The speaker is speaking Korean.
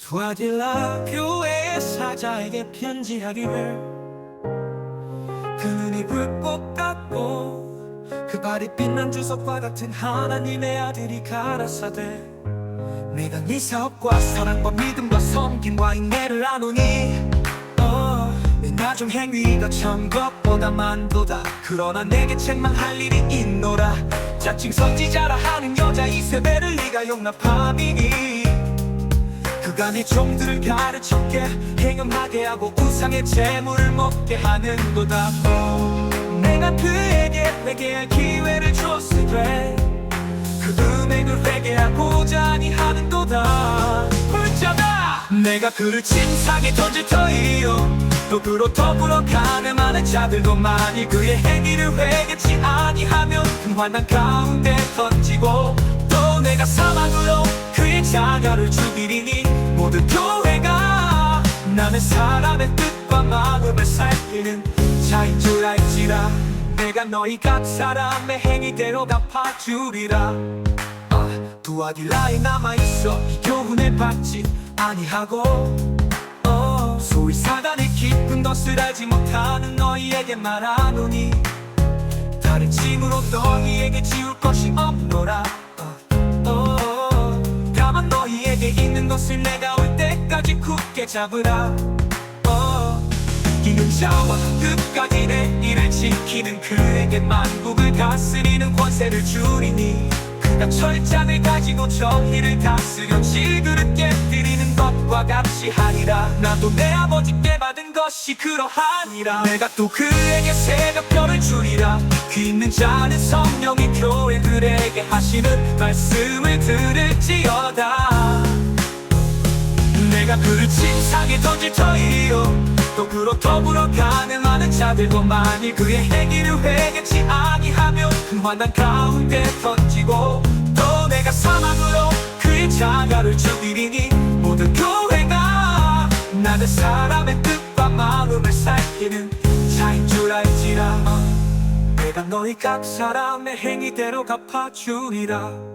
투아딜라 교회의 사자에게 편지하기를. 그 눈이 불꽃 같고 그 발이 빛난 주석과 같은 하나님의 아들이 가라사대. 내가 네 사업과 사랑과 믿음과 섬김과 인내를 아노니. 어, 내 나중 행위가 참 것보다 많도다. 그러나 내게 책망할 일이 있노라. 자칭 선지자라 하는 여자 이세벨을 네가 용납함이니 네 종들을 가르쳤게. 행음하게 하고 우상의 재물을 먹게 하는도다. 내가 그에게 회개할 기회를 줬을 때그 음행을 회개하고자 하니 하는도다. 불자다! 내가 그를 침상에 던질 터이요. 또 그로 더불어 가늠하는 자들도 많이 그의 행위를 회개치 아니하면 그 환난 가운데 던지고 나는 사람의 뜻과 마음을 살피는 자인 줄 알지라. 내가 너희 각 사람의 행위대로 갚아주리라. 아, 두아딜라에 남아있어 교훈을 받지 아니하고. 어, 소위 사단의 깊은 것을 알지 못하는 너희에게 말하노니. 다른 짐으로 너희에게 지울 것이 없노라. 어, 어, 다만 너희에게 있는 것을 내가 올 때까지 굳게 잡으라. 어, 자와 끝까지 내 일을 지키는 그에게 만국을 다스리는 권세를 주리니. 그가 철장을 가지고 저희를 다스려 질그릇 깨뜨리는 것과 같이 하리라. 나도 내 아버지께 받은 것이 그러하니라. 내가 또 그에게 새벽별을 주리라. 귀 있는 자는 성령이 교회 들에게 하시는 말씀을 들을지어다. 내가 그를 침상에 던질 터이요 또 그로 더불어 가능하는 자들도 많이 그의 행위를 회개치 아니하며 그 환난 가운데 던지고 또 내가 사망으로 그의 자가를 죽이리니 모든 교회가 나는 사람의 뜻과 마음을 살피는 자인 줄 알지라. 내가 너희 각 사람의 행위대로 갚아주리라